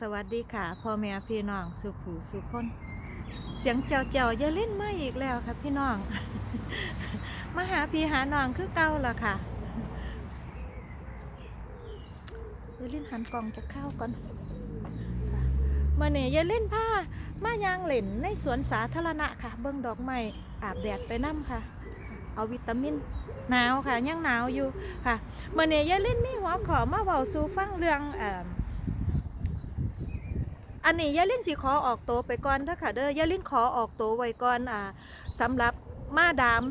สวัสดีค่ะพ่อแม่พี่น้องสุผูสุคน เสียงเจ้าเจ้าอย่าเล่นมาอีกแล้วค่ะพี่น้อง มาหาพี่หาน้องคือเก่าละค่ะอย่าเล่นหันกล่องจะเข้าก่อนมาเนี่ยอย่าเล่นผ้ามายางเหล่นในสวนสาธารณะค่ะ เบิ้งดอกไม้อาบแดดไปน้ำค่ะ เอาวิตามินหนาวค่ะยังหนาวอยู่ค่ะมาเนี่ยอย่าเล่นมีหัวขอมาเบาสู่ฟังเรื่องเอ่อ อันนี้ยายลินสิขอออกตัวไปก่อนเด้อค่ะเด้อยายลินขอออกตัวไว้ก่อนอ่าสำหรับมาดาม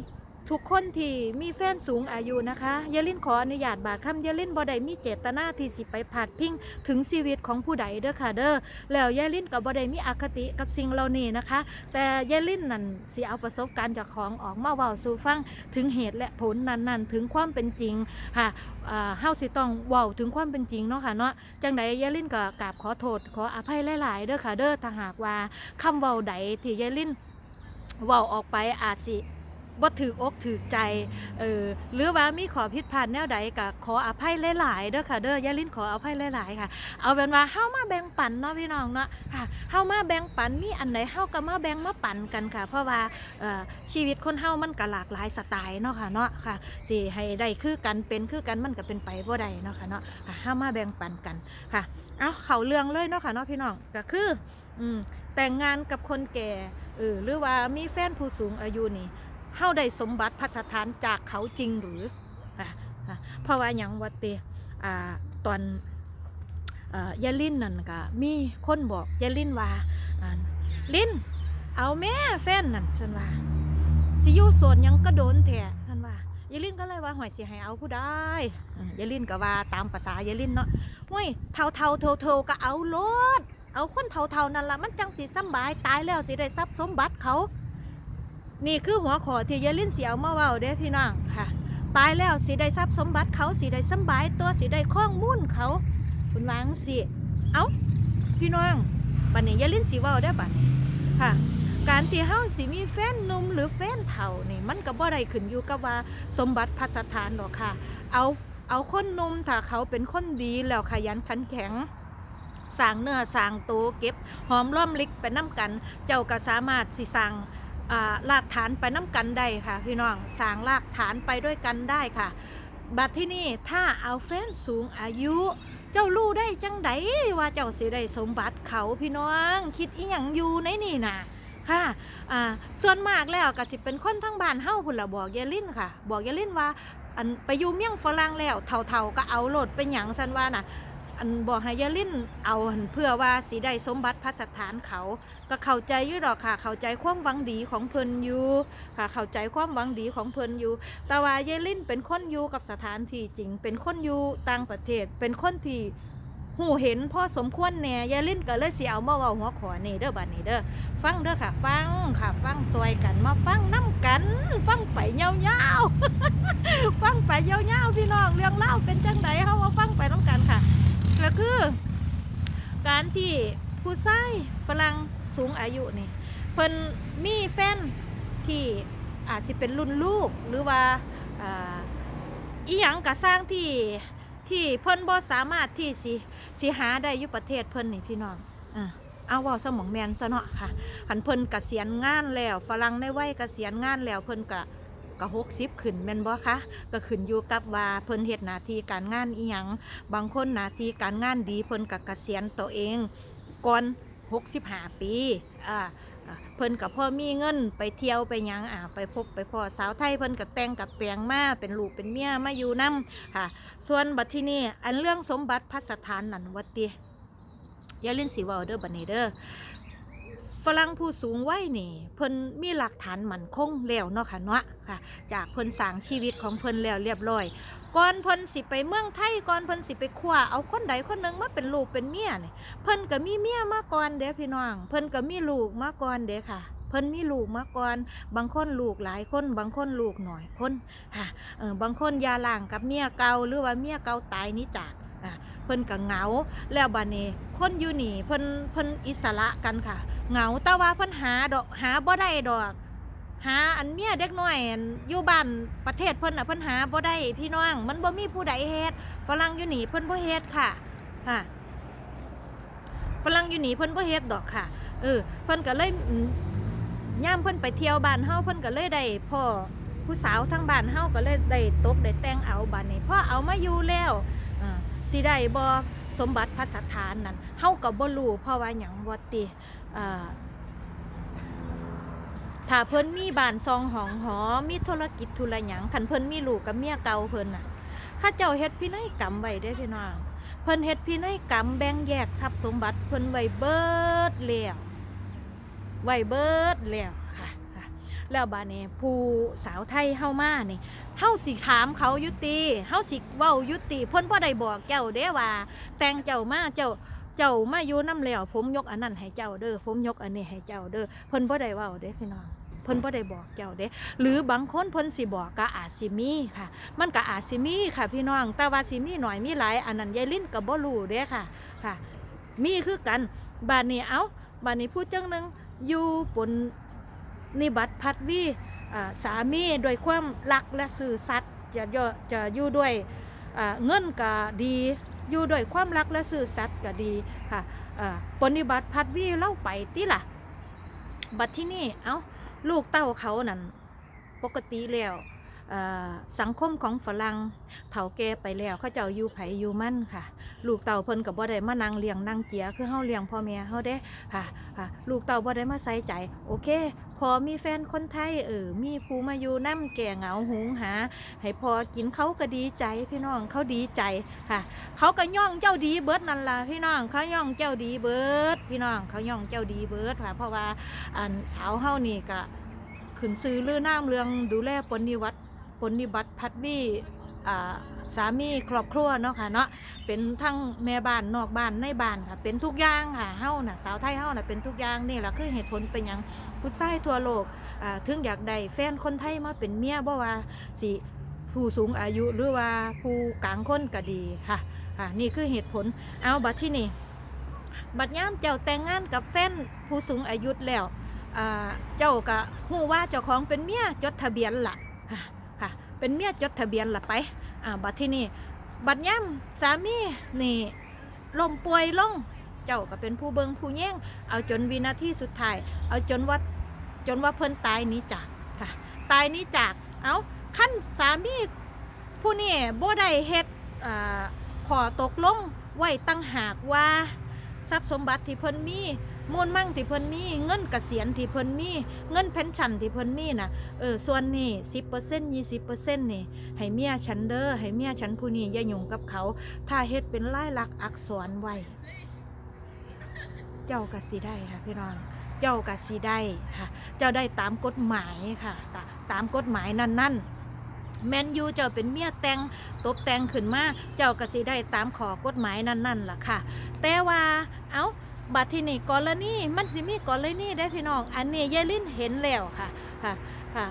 ทุกคนที่มีแฟนสูงอายุนะคะยายลินขออนุญาตบาดคำยายลินบ่ได้มีเจตนาที่สิไปผาดพิงถึงชีวิตของผู้ใดเด้อค่ะเด้อแล้วยายลินก็บ่ได้มีอคติกับสิ่งเหล่านี้นะคะ แต่ยายลินนั่นสิเอาประสบการณ์จากของออกมาเว้าสู่ฟังถึงเหตุและผลนั้นๆ ถึงความเป็นจริงค่ะเฮาสิต้องเว้าถึงความเป็นจริงเนาะค่ะเนาะจังใดยายลินก็กราบขอโทษขออภัยหลายๆเด้อค่ะเด้อถ้าหากว่าคำเว้าใดที่ยายลินเว้าออกไปอาจสิ บ่ถืออกถือใจเออหรือว่ามีขอผิดพลาดแนวใดก็ขออภัยหลายๆเด้อค่ะเด้อยายลินขออภัยหลายๆค่ะ เอาเป็นว่าเฮามาแบ่งปันเนาะพี่น้องเนาะค่ะเฮามาแบ่งปันมีอันไหนเฮาก็มาแบ่งมาปันกันค่ะ เพราะว่าเอ่อชีวิตคนเฮามันก็หลากหลายสไตล์เนาะค่ะเนาะค่ะสิให้ได้คือกันเป็นคือกันมันก็เป็นไปบ่ได้เนาะค่ะเนาะค่ะเฮามาแบ่งปันกันค่ะเอาเขาเรื่องเลยเนาะค่ะเนาะพี่น้องก็คืออืมแต่งงานกับคนแก่เออหรือว่ามีแฟนผู้สูงอายุนี่ เฮาได้สมบัติพัสถานจากเขาจริงหรือ เพราะว่าอย่างวัดเตอตอนยาลินนั่นก็มีคนบอกยายลินว่าลินเอาแม่แฟนนั่นฉันว่าสิยู่โสดหยังก็โดนแท้ฉันว่ายายลินก็เลยว่าหอยสิให้เอาผู้ได้ยาลินก็ว่าตามภาษายายลินเนาะห้ยเท่าเท่าเท่าเท่าก็เอาโลดเอาคนเท่าเท่านั่นละมันจังสิสบายตายแล้วสิได้ทรัพย์สมบัติเขา นี่คือหัวขอที่ยายลิ้นเสียวมาเว้าเด้พี่น้องค่ะ ตายแล้วสิได้ทรัพย์สมบัติเขาสิได้สบายตัวสิได้ข้องมุ่นเขาคุณวางสิเอาพี่น้องบัดนี้ยายลิ้นสิเว้าได้บัดนี้ค่ะ การที่เฮาสิมีแฟนหนุ่มหรือแฟนเฒ่านี่มันก็บ่ได้ขึ้นอยู่กับว่าสมบัติพัสถานหรอกค่ะ เอาเอาคนนุ่มถ้าเขาเป็นคนดีแล้วขยันขันแข็งสร้างเนื้อสร้างตัวเก็บหอมร่อมลิกไปน้ำกัน เจ้าก็สามารถสิสร้าง รากฐานไปน้ำกันได้ค่ะพี่น้องสร้างรากฐานไปด้วยกันได้ค่ะ บัดที่นี่ถ้าเอาแฟนสูงอายุ เจ้ารู้ได้จังไดว่าเจ้าสิได้สมบัติเขาพี่น้องคิดอีหยังอยู่ในนี่นะค่ะอ่าส่วนมากแล้วก็สิเป็นคนทั้งบ้านเฮาพุ่นละบอกยายลินค่ะ บอกยายลินว่าอันไปอยู่เมี่ยงฝรั่งแล้วเท่าๆก็เอาโหลดเป็นหยังสันว่าน่ะ อันบอกให้ยาลินเอาเพื่อว่าสีได้สมบัติพัสถานเขา ก็เข้าใจอยู่หรอกค่ะ เข้าใจความหวังดีของเพิ่นอยู่ค่ะ เข้าใจความหวังดีของเพิ่นอยู่ แต่ว่ายายลินเป็นคนอยู่กับสถานที่จริง เป็นคนอยู่ต่างประเทศ เป็นคนที่ หูเห็นพ่อสมควรแหน่ยายลิ้นก็เลยสิเอามาเว้าหัวขอนี่เด้อบัดนี้เด้อฟังเด้อค่ะ ฟังค่ะ ฟังซอยกันมาฟังน้ำกัน ฟังไปยาวๆฟังไปยาวๆพี่น้องเรื่องเล่าเป็นจังไดเฮามาฟังไปน้ำกันค่ะก็คือ การที่ผู้ชายฝรั่งสูงอายุนี่เพิ่นมีแฟนที่อาจจะเป็นรุ่นลูกหรือว่าอ่าอีหยังกะสร้างที่ ที่เพิ่นบ่สามารถที่สิสิหาได้อยู่ประเทศเพิ่นนี่พี่น้องอ่าเอาว่าสมองแมนซะเนาะค่ะหันเพิ่นเกษียณงานแล้วฝรั่งในวัยเกษียณงานแล้วเพิ่นก็ก็หกสิบขึ้นแม่นบ่คะก็ขึ้นอยู่กับว่าเพิ่นเฮ็ดหน้าที่การงานอีหยังบางคนหน้าที่การงานดีเพิ่นกับเกษียณตัวเองก่อน65 ปีอ่าอ่า เพิ่นกับพ่อมีเงินไปเที่ยวไปยังอ่าไปพบไปพ่อสาวไทยเพิ่นกับแต่งกับแปลงมาเป็นลูกเป็นเมียมาอยู่นํค่ะ ส่วนบัดที่นี่อันเรื่องสมบัติพัสถานนันวัดติอย่าเล่นสีวอลเดอร์บันเนเดอร์ ฝรั่งผู้สูงวัยนี่เพิ่นมีหลักฐานมั่นคงแล้วเนาะค่ะเนาะค่ะ จากเพิ่นสร้างชีวิตของเพิ่นแล้วเรียบร้อย ก่อนเพิ่นสิไปเมืองไทยก่อนเพิ่นสิไปคว้าเอาคนใดคนหนึ่งมาเป็นลูกเป็นเมียนี่เพิ่นก็มีเมียมาก่อนเด้พี่น้อง เพิ่นก็มีลูกมาก่อนเด้ค่ะเพิ่นมีลูกมาก่อน บางคนลูกหลายคน บางคนลูกหน่อยคนค่ะเออบางคนยาล่างกับเมียเก่าหรือว่าเมียเก่าตายนี้จากอะเพิ่นก็เหงาแล้วบัดนี้คนอยู่นี่เพิ่นเพิ่นอิสระกันค่ะ เหงาแต่ว่าเพิ่นหาดอกหาบ่ได้ดอก หาอันเมียเด็กน้อยอันอยู่บ้านประเทศเพิ่นน่ะเพิ่นหาบ่ได้พี่น้อง มันบ่มีผู้ใดเฮ็ดฝรั่งอยู่นี่เพิ่นบ่เฮ็ดค่ะค่ะฝรั่งอยู่นี่เพิ่นบ่เฮ็ดดอกค่ะ เออ เพิ่นก็เลยย่ามเพิ่นไปเที่ยวบ้านเฮาเพิ่นก็เลยได้พ่อผู้สาวทั้งบ้านเฮาก็เลยได้ตบได้แต่งเอาบัดนี้พอเอามาอยู่แล้วอ่าสิได้บ่สมบัติพัสถานนั่นเฮาก็บ่รู้เพราะว่าหยังบ่ติ ถ้าเพิ่นมีบ้านซองหองหอมีธุรกิจธุระหยังคันเพิ่นมีลูกกับเมียเก่าเพิ่นน่ะข้าเจ้าเฮ็ดพินัยกรรมไว้เด้พี่น้องเพิ่นเฮ็ดพินัยกรรมแบ่งแยกทรัพย์สมบัติเพิ่นไว้เบิดแล้วไว้เบิดแล้วค่ะค่ะแล้วบาดนี้ผู้สาวไทยเฮามานี่เฮาสิถามเขายุติเฮาสิเว้ายุติเพิ่นบ่ได้บอกเจ้าเด้ว่า แต่งเจ้ามาเจ้า เจ้ามาอยู่น้ำแล้วผมยกอันนั้นให้เจ้าเด้อผมยกอันนี้ให้เจ้าเด้อเพิ่นบ่ได้เว้าเด้พี่น้องเพิ่นบ่ได้บอกเจ้าเด้ หรือบางคนเพิ่นสิบอกก็อาจสิมีค่ะ มันก็อาจสิมีค่ะ พี่น้อง แต่ว่าสิมีหน่อยมีหลายอันนั้นยายลิ้นก็บ่รู้เด้ค่ะค่ะ มีคือกันบานนี้เอาบานนี้ผู้จังหนึงอยู่บนนิบัติพัดวีอ่าสามีโดยความรักและสื่อสัตย์จะย่อจะอยู่ด้วยเงินก็ดี อยู่ด้วยความรักและสื่อสัตย์ก็ดีค่ะปฏิบัติพัดวีเล่าไปติล่ะ บัดที่นี่เอาลูกเต้าเขานั่นปกติแล้ว สังคมของฝรั่งเฒ่าแก่ไปแล้วเขาเจ้าอยู่ไผอยู่มั่นค่ะ ลูกเต่าเพิ่นกับบ่ได้มานั่งเลี้ยงนั่งเจียคือเฮาเลี้ยงพ่อแม่เฮาเด้ค่ะค่ะลูกเต่าบ่ได้มาใส่ใจ โอเคพอมีแฟนคนไทยเออมีผู้มาอยู่นํแก่เหงาหุงหา ให้พอกินเขาก็ดีใจพี่น้องเขาดีใจค่ะ เขาก็ย่องเจ้าดีเบิดนั่นล่ะพี่น้องเขาย่องเจ้าดีเบิดพี่น้องเขาย่องเจ้าดีเบิดค่ะ เพราะว่าอันสาวเฮานี่ก็ขึ้นซื้อเลือน้ำเรืองดูแลปนิวัต ปนิบัติพัดบี้สามีครอบครัวเนาะค่ะเนาะเป็นทั้งแม่บ้านนอกบ้านในบ้านค่ะเป็นทุกอย่างค่ะเฮ้าน่ะสาวไทยเฮ้าน่ะเป็นทุกอย่างนี่แหละคือเหตุผลเป็นหยังผู้ชายทั่วโลกถึงอยากได้แฟนคนไทยมาเป็นเมียบ่ว่าสิผู้สูงอายุหรือว่าผู้กลางคนก็ดีค่ะค่ะนี่คือเหตุผลเอาบัดที่นี่บัดย่ามเจ้าแต่งงานกับแฟนผู้สูงอายุแล้วเจ้าก็ฮู้ว่าเจ้าของเป็นเมียจดทะเบียนละ่ะ เป็นเมียจดทะเบียนละไปอ่าบัดที่นี่บัดย่ำสามีนี่ลมป่วยลงเจ้าก็เป็นผู้เบิงผู้แย่งเอาจนวินาทีสุดท้าย เอาจนว่าจนว่าเพิ่นตายนี้จากค่ะ ตายนี้จากเอาขั้นสามีผู้นี่บ่ได้เฮ็ดอ่าขอตกลงไว้ตั้งหากว่า ทรัพย์สมบัติที่เพิ่นมีมูลมั่งที่เพิ่นมีเงินเกษียณที่เพิ่นมีเงินเพนชั่นที่เพิ่นมีน่ะเออส่วนนี้10% 20%นี่ให้เมียฉันเด้อให้เมียฉันผู้นี้อย่ายุ่งกับเขา ถ้าเฮ็ดเป็นลายลักษณ์อักษรไว้ เจ้าก็สิได้ค่ะพี่น้องเจ้าก็สิได้ค่ะ เจ้าได้ตามกฎหมายค่ะตาตามกฎหมายนั่นๆแมนยูเจ้าเป็นเมียแต่งตบแต่งขึ้นมา เจ้ากสิได้ตามขอกฎหมายนั่นๆล่ะค่ะ แต่ว่าเอาบัดที่นี่กรณีมันสิมีกรณีได้พี่น้อง อันนี้ยายลิ้นเห็นแล้วค่ะค่ะค่ะ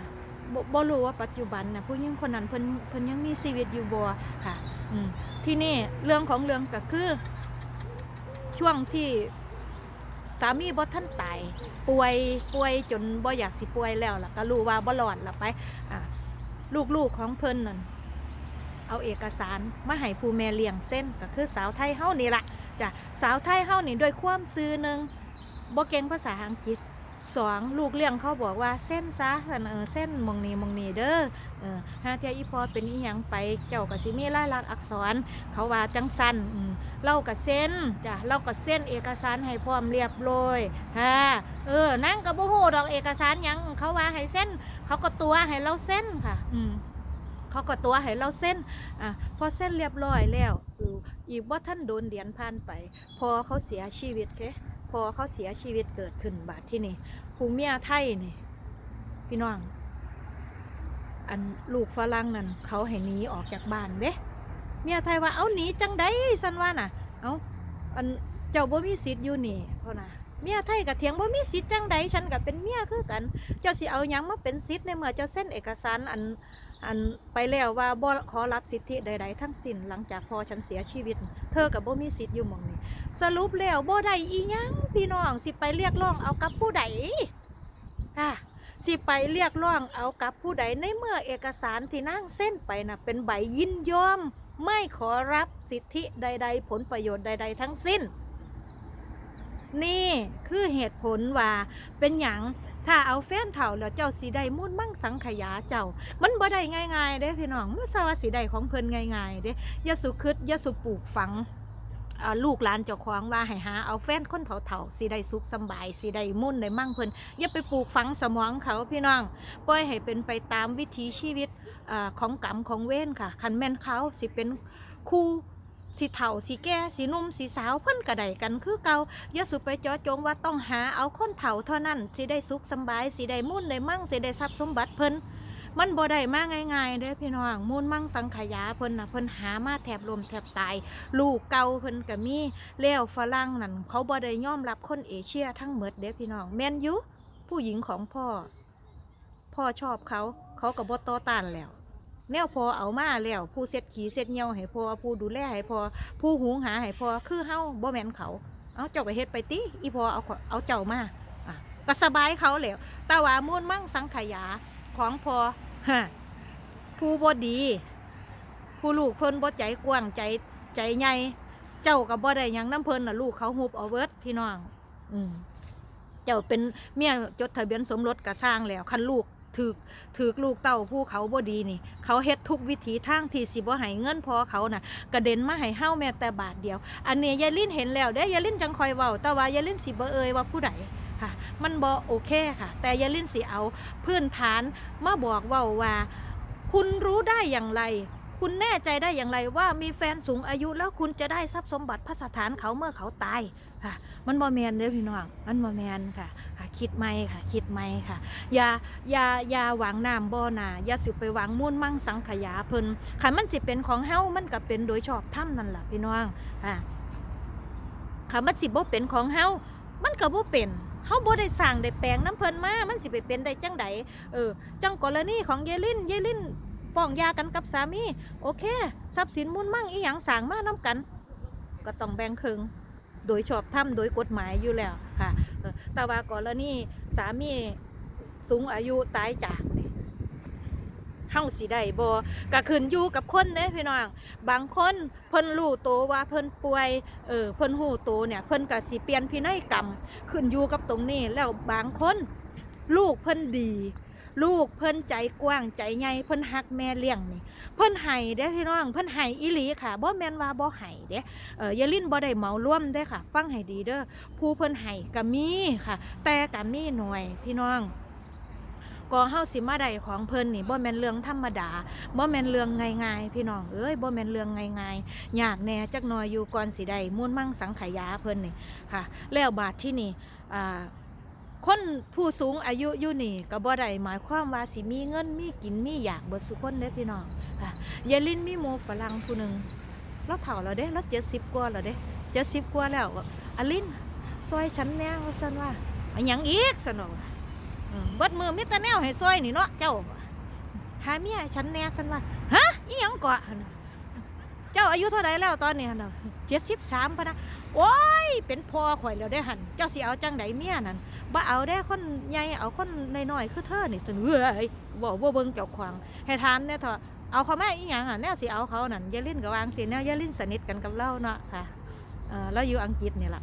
บบ่รู้ว่าปัจจุบันนะผู้หญิงคนนั้นเพิ่นเพิ่นยังมีชีวิตอยู่บ่ค่ะอืมที่นี่เรื่องของเรื่องก็คือ ช่วงที่สามีบ่ท่านตายป่วยป่วยจนบ่อยากสิป่วยแล้วล่ะก็รู้ว่าบ่รอดล่ะไปอ่าลูกๆของเพิ่นนั่น เอาเอกสารมาให้ผู้แม่เลี้ยงเส้นก็คือสาวไทยเฮานี่ละจ้ะสาวไทยเฮานี่ด้วยความซื่อหนึ่งบ่เก่งภาษาอังกฤษสองลูกเลี้ยงเขาบอกว่าเส้นซะเออเส้นมองนี้มองนี้เด้อเออหาเทียอีพอเป็นอีหยังไปเจ้าก็สิมีลายลักษณ์อักษร เขาว่าจังสันอืมเราก็เส้นจ้ะเราก็เส้นเอกสารให้พร้อมเรียบร้อยฮะเออนั่งกับบ่ฮู้ดอกเอกสารยังเขาว่าให้เส้น เขาก็ตัวให้เราเส้นค่ะ อืม เขาก็ตัวให้เราเส้นอะพอเส้นเรียบร้อยแล้วอออีกว่าท่านโดนเดียนผ่านไป พอเขาเสียชีวิตเคพอเขาเสียชีวิตเกิดขึ้นบาดที่นี่ผู้เมียไทยนี่พี่น้อง อันลูกฝรั่งนั่นเขาให้หนีออกจากบ้านเด้เมียไทยว่าเอาหนีจังไดสันว่าน่ะ เอาอันเจ้าบ่มีสิทธิ์อยู่นี่เพราะน่ะเมียไทยกับเถียงบ่มีสิทธิ์จังใดฉันก็เป็นเมียคือกัน เจ้าสิเอายังมาเป็นสิทธิ์ในเมื่อเจ้าเส้นเอกสารอัน อันไปแล้วว่าบ่ขอรับสิทธิใด ๆ ทั้งสิ้นหลังจากพอฉันเสียชีวิต เธอกับบ่มีสิทธิ์อยู่หมองนี้ สรุปแล้วบ่ได้อีหยังพี่น้องสิไปเรียกร้องเอากับผู้ใดค่ะสิไปเรียกร้องเอากับผู้ใดในเมื่อเอกสารที่นั่งเส้นไปน่ะเป็นใบยินยอม ไม่ขอรับสิทธิใด ๆ ผลประโยชน์ใด ๆ ทั้งสิ้น นี่คือเหตุผลว่าเป็นหยัง ถ้าเอาแฟนเถ่าแล้วเจ้าสีได้มุ่นมั่งสังขยาเจ้า มันบ่ได้ง่ายๆเด้พี่น้องเมื่อสาวสีได้ของเพิ่นง่ายๆเด้อย่าสุคิดอย่าสุปลูกฝังลูกหลานเจ้าของว่าให้หาเอาแฟนคนเฒ่าๆสิได้สุขสบายสิได้มุ่นได้มั่งเพิ่นอย่าไปปลูกฝังสมองเขาพี่น้องปล่อยให้เป็นไปตามวิถีชีวิตอของกรรมของเว้นค่ะคันแม่นเขาสิเป็นคู่ สิเฒ่าสิแก่สินุ่มสิสาวเพิ่นกระไดกันคือเก่าอย่าสุไปเจาะจงว่าต้องหาเอาคนเฒ่าเท่านั้นสิได้สุขสบายสิได้มุ่นได้มั่งสิได้ทรัพย์สมบัติเพิ่นมันบ่ได้มาง่ายๆเด้อพี่น้องมุ่นมั่งสังขยาเพิ่นน่ะเพิ่นหามาแทบลมแทบตาย ลูกเก่าเพิ่นก็มีแล้วฝรั่งนั่นเขาบ่ได้ยอมรับคนเอเชียทั้งหมดเด้อพี่น้องแม่นอยู่ผู้หญิงของพ่อ พ่อชอบเขา เขาก็บ่ต่อต้านแล้ว แนวพอเอามาแล้วผู้เซ็ดขี้เซ็ดเหนียวให้พอผู้ดูแลให้พอผู้หุงหาให้พอคือเฮาบ่แม่นเขาเอาเจ้าก็เฮ็ดไปติอีพอเอาเอาเจ้ามาอะก็สบายเขาแล้วแต่ว่ามูลมั่งสังขยาของพอฮะผู้บ่ดี ผู้ลูกเพิ่นบ่ใจกว้างใจใจใหญ่เจ้าก็บ่ได้หยังน้ำเพิ่นน่ะลูกเขาฮุบเอาเบิร์ดพี่น้อง อืมเจ้าเป็นเมียจดทะเบียนสมรสก็สร้างแล้วคันลูก ถือถือลูกเต้าผู้เขาบ่ดีนี่ เขาเฮ็ดทุกวิถีทางที่สิบ่ให้เงินพอเขาน่ะกระเด็นมาให้เฮาแม้แต่บาทเดียว อันนี้ยายลินเห็นแล้วเด้ยายลินจังคอยเว้าแต่ว่ายายลินสิบ่เอ่ยว่าผู้ใดค่ะ มันบ่โอเคค่ะ แต่ยายลินสิเอาพื้นฐานมาบอกเว้าว่า คุณรู้ได้อย่างไร คุณแน่ใจได้อย่างไรว่ามีแฟนสูงอายุแล้วคุณจะได้ทรัพย์สมบัติพระสถานเขาเมื่อเขาตายค่ะ มันบ่แมนเด้อพี่น้อง มันบ่แมนค่ะคิดไม่ค่ะ คิดไม่ค่ะ อย่าอย่าอย่าหวังน้ำบ่อนาอย่าสิไปหวังมุ่นมั่งสังขยาเพิ่นคันมันสิเป็นของเฮ้ามันก็เป็นโดยชอบธรรมนั่นแหละพี่น้องอ่าคันมันสิบ่เป็นของเฮ้ามันก็บ่เป็นเฮาบ่ได้สร้างได้แปลงน้ำเพิ่นมา มันสิไปเป็นได้จังใดเออ จังกรณีของเยลิน เยลิน ฟ้องยากันกับสามีโอเค ทรัพย์สินมุ่นมั่งอีหยังสางมานํกัน ก็ต้องแบ่งครึ่งโดยชอบธรรมโดยกฎหมายอยู่แล้วค่ะแต่ว่ากรณีสามีสูงอายุตายจากนี่เฮาสิได้บ่ก็ขึ้นอยู่กับคนเด้พี่น้อง บางคนเพิ่นรู้โตวว่าเพิ่นป่วย เออเพิ่นหูโตเนี่ยเพิ่นก็สิเปลี่ยนพินัยกรรม ขึ้นอยู่กับตรงนี้แล้วบางคน ลูกเพิ่นดี ลูกเพิ่นใจกว้างใจใหญ่เพิ่นฮักแม่เลี้ยงนี่เพิ่นให้เด้พี่น้องเพิ่นให้อีหลีค่ะบ่แม่นว่าบ่ให้เด้เออยายลินบ่ได้เหมารวมเด้ค่ะ ฟังให้ดีเด้อผู้เพิ่นให้ก็มีค่ะ แต่ก็มีหน่วยพี่น้องก็เฮาสิมาได้ของเพิ่นนี่บ่แม่นเรื่องธรรมดาบ่แม่นเรื่องง่ายๆพี่น้องเอ้ยบ่แม่นเรื่องง่ายๆยากแหน่จักหน่อยอยู่ก่อนสิได้มูลมั่งสังขยาเพิ่นนี่ค่ะ แล้วบาดที่นี่อ่า คนผู้สูงอายุอยู่นี่ก็บ่ได้หมายความว่าสิมีเงินมีกินมีอยากเบิดสุคนเด้อพี่น้องค่ะยายลินมีหมู่ฝรั่งผู้หนึ่งเราเฒ่าแล้วเด้เรา70กว่าแล้วเด้70กว่าแล้วอลินซอยฉันแน่ว่าซั่นว่าอะหยังอีกซั่นอืมเบิดมือมิตรแนวให้ซอยนี่เนาะเจ้าหาเมียให้ฉันแน่สันว่าฮะอีหยังก่อหั่นน่ะ เจ้าอายุเท่าไรแล้วตอนนี้หั่นน่ะเจ็ดสิบสามพนะโอ้ย เป็นพ่อข่อยแล้วได้หันเจ้าสิเอาจังไดเมียนั่นบ่เอาได้คนใหญ่เอาคนน้อยๆคือเธอนี่ตันเว้ยบ่บ่เบิ่งเจ้าขวางให้ถามแน่เถอะเอาเขามาอีหยังอะแนวสิเอาเขานั่นย่าลิ้นกับวางสิแนวอย่าลิ้นสนิทกันกับเราเนาะค่ะเออแล้วอยู่อังกฤษนี่ล่ะ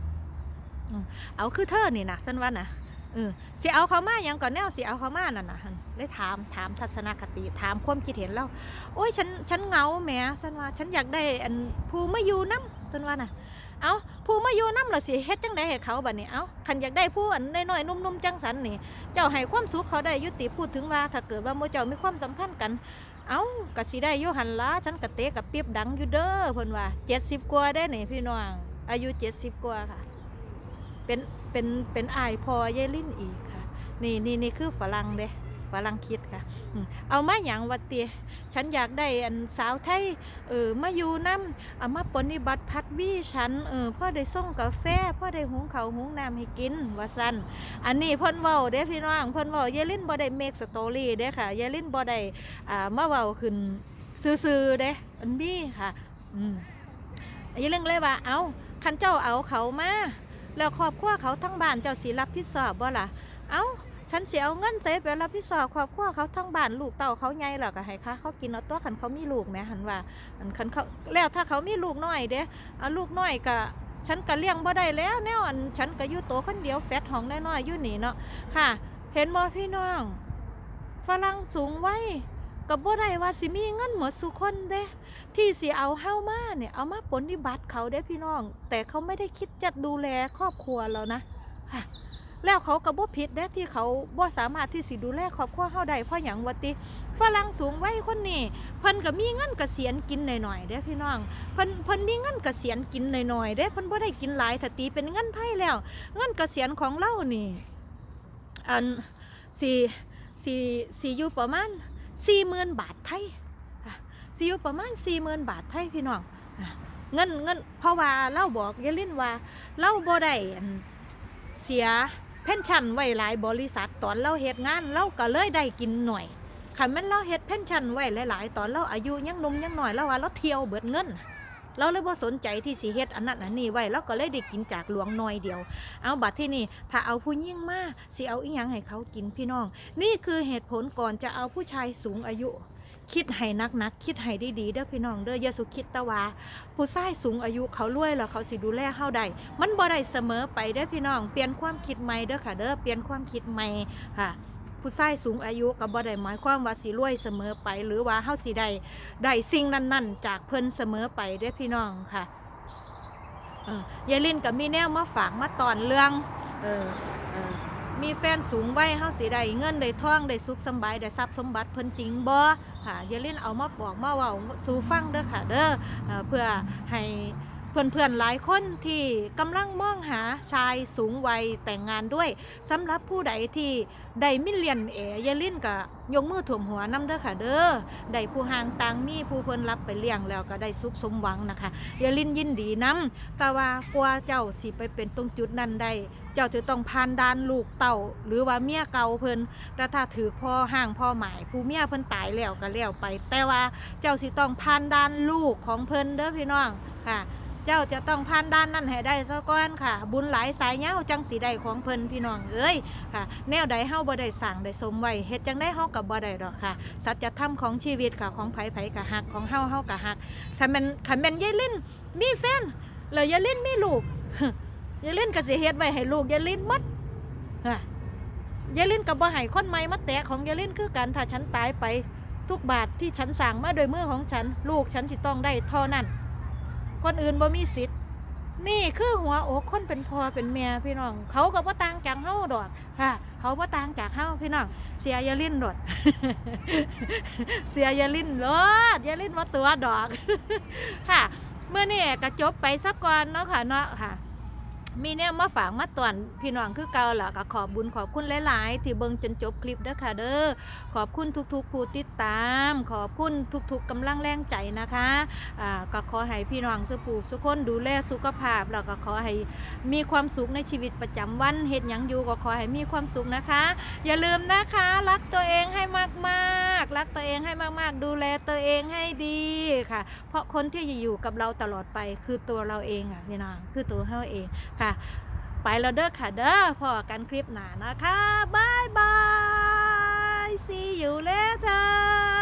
เอาคือเธอนี่นะสันว่านะ เออสิเอาเขามาหยังก่อนแนวสิเอาเขามานั่นน่ะหั่นเลยถามถามทัศนคติถามความคิดเห็นเราโอ้ยฉันฉันเงาแหมฉันว่าฉันอยากได้อันผู้มาอยู่น้ำฉันว่าน่ะเอาผู้มาอยู่น้ำล่ะสิเฮ็ดจังไดให้เขาบัดนี้เอาคันอยากได้ผู้อันน้อยๆนุ่มๆจังสันนี่ เจ้าให้ความสุขเขาได้ยุติพูดถึงว่าถ้าเกิดว่าโมเจ้ามีความสัมพันธ์กัน เอากะสิได้ยู่หันละฉันกะเตะกับเปียบดังอยู่เด้อเพิ่นว่า70กว่าได้นี่พี่น้องอายุ70กว่าค่ะ เป็นเป็นเป็นอายพอยายลิ้นอีกค่ะ นี่นี่นี่คือฝรั่งเด้ฝรั่งคิดค่ะเอามาอย่างวัดเตียฉันอยากได้อันสาวไทยเออมาอยู่น้ำเอามาปฏิบัติพัดวิฉันเออพ่อได้ส่งกาแฟพ่อได้หุงเขาหุงน้ำให้กินว่าสันอันนี้พ่นเว้าเด้พี่น้องพ่นเว้ายายลินบ่ได้เมคสตอรี่เด้ค่ะยายลินบ่ได้อ่ามาเว้าขึ้นซื่อๆเด้อันมีค่ะอืมยายลิ้นเลยว่าเอาคันเจ้าเอาเขามา แล้วครอบครัวเขาทั้งบ้านเจ้าสิรับผิดชอบบ่ล่ะ เอ้า ฉันเสิเอาเงินใส่ไปรับผิดชอบครอบครัวเขาทั้งบ้านลูกเต่าเขาใหญ่แล้วก็ให้ค่าเขากินเอาตัวคันเขามีลูกแหม่หันว่าอันเขาแล้วถ้าเขามีลูกน้อยเด้เอาลูกน้อยก็ฉันก็เลี้ยงบ่ได้แล้วแนวอันฉันก็อยู่โตคนเดียวแฟตห้องน้อยๆอยู่นี่เนาะค่ะ เห็นบ่พี่น้องฝรั่งสูงไว้ ก็บ่ได้ว่าสิมีเงินหมดสุคนเด้ที่สิเอาเฮ้ามาเนี่ยเอามาปฏิบัติเขาได้พี่น้อง แต่เขาไม่ได้คิดจะดูแลครอบครัวเรานะแล้วเขาก็บ่ผิดเด้ที่เขาบ่สามารถที่สิดูแลครอบครัวเฮาได้เพราะหยังวะติฝรั่งสูงไวัยคนนี้เพิ่นก็มีเงินเกษียณกินหน่อยๆเด้พี่น้องเพิ่นเพิ่นมีเงินเกษียณกินหน่อยๆเด้เพิ่นบ่ได้กินหลายถ้าตีเป็นเงินไทยแล้ว เงินเกษียณของเรานี่อันสี่สี่สี่อยู่ประมาณ สี่หมื่นบาทไทยสิอยู่ประมาณสี่หมื่นบาทไทยพี่น้องเงินเงินเพราะว่าเล่าบอกยาลินว่าเล่าบ่ได้เสียเพนชั่นไว้หลายบริษัทตอนเราเหตุงานเราก็เลยได้กินหน่อยขันแม่นเราเฮ็ดเพนชั่นไว้หลายๆ ตอนเราอายุยังนุ่มยังหน่อยแล้วว่าเราเที่ยวเบิดเงิน เราเลยบ่สนใจที่สิเฮ็ดอันนั้นอันนี้ไว้เราก็เลยได้กินจากหลวงน้อยเดียว เอาบัดที่นี่ถ้าเอาผู้ยิ่งมาสิเอาอีหยังให้เขากินพี่น้อง นี่คือเหตุผลก่อนจะเอาผู้ชายสูงอายุ คิดให้นักๆคิดให้ดีๆเด้อพี่น้องเด้อยาสุคิดตะวาผู้ชายสูงอายุเขารวยแล้วเขาสิดูแลเฮาได้มันบ่ได้เสมอไปเด้อพี่น้อง เปลี่ยนความคิดใหม่เด้อค่ะเด้อเปลี่ยนความคิดใหม่ค่ะ ผู้ชายสูงอายุก็บ่ได้หมายความว่าสิรวยเสมอไป หรือว่าเฮาสิได้ได้สิ่งนั้นๆ จากเพิ่นเสมอไปเด้อพี่น้องค่ะเออยายลินก็มีแนวมาฝากมาตอนเรื่องเออมีแฟนสูงวัยเฮาสิได้เงินได้ท่องได้สุขสบายได้ทรัพย์สมบัติเพิ่นจริงบ่ค่ะอย่าเล่นเอามาบอกมาเว่าสู่ฟังเด้อค่ะเด้อเพื่อให้ เพื่อนๆหลายคนที่กำลังมองหาชายสูงวัยแต่งงานด้วยสำหรับผู้ใดที่ได้มิเลียนเออย่าเล่นกับยกมือถ่วมหัวน้ำเด้อค่ะเด้อได้ผู้ห่างต่างมีผู้เพิ่นรับไปเลี้ยงแล้วก็ได้สุขสมหวังนะคะยาลินยินดีน้ำแต่ว่ากว่าเจ้าสิไปเป็นตรงจุดนั้นได้เจ้าจะต้องผ่านด่านลูกเต่าหรือว่าเมียเก่าเพิ่นแต่ถ้าถือพ่อห่างพ่อหมายผู้เมียเพิ่นตายแล้วก็แล้วไป แต่ว่าเจ้าสิต้องผ่านด้านลูกของเพิ่นเด้อพี่น้องค่ะ เจ้าจะต้องผ่านด้านนั้นให้ได้ซะก่อนค่ะ บุญหลายสายเหย้าจังสีได้ของเพิ่นพี่น้องเอ้ยค่ะ แนวใดเฮาบ่ได้สั่งได้สมไว้เฮ็ดจังได้เฮากับบ่ได้ดอกค่ะ สัจธรรมของชีวิตค่ะของไผไผกะฮักของเฮาเฮากะฮักถ้าแม่นถ้าแม่นยายลิ้นมีแฟนแล้วยายลิ้นมีลูกยายลิ้นก็สิเฮ็ดไว้ให้ลูกยายลิ้นหมดค่ะยายลินกับบ่ให้คนใหม่มาแตะของยายลินคือกันถ้าฉันตายไปทุกบาทที่ฉันสั่งมาโดยมือของฉัน ลูกฉันที่ต้องได้เท่านั้น คนอื่นบ่มีสิทธิ์ นี่คือหัวอกคนเป็นพ่อเป็นแม่พี่น้อง เขาก็บ่ต่างจากเฮาดอกค่ะ เขาบ่ต่างจากเฮาพี่น้อง เสียยาลินโดดเสียยาลินโลดยาลินว่าตัวดอก ค่ะ เมื่อนี่ก็จบไปสักก่อนเนาะค่ะเนาะค่ะ มีเนี่ยมาฝากมาตอนพี่น้องคือเก่าล่ะก็ขอบบุญขอบคุณหลาย ๆ ที่เบิ่งจนจบคลิปเด้อค่ะเด้อขอบคุณทุกๆผู้ติดตาม ขอบคุณทุกๆกำลังแรงใจนะคะอ่าก็ขอให้พี่น้องสุผูสุคนดูแลสุขภาพแล้วก็ขอให้มีความสุขในชีวิตประจำวันเฮ็ดหยังอยู่ก็ขอให้มีความสุขนะคะ อย่าลืมนะคะ รักตัวเองให้มากๆ รักตัวเองให้มากๆ ดูแลตัวเองให้ดีค่ะ เพราะคนที่จะอยู่กับเราตลอดไปคือตัวเราเองอะพี่น้องคือตัวเราเองค่ะ ไปแล้วเด้อค่ะเด้อพอกันคลิปหน้านะคะบายบาย see you later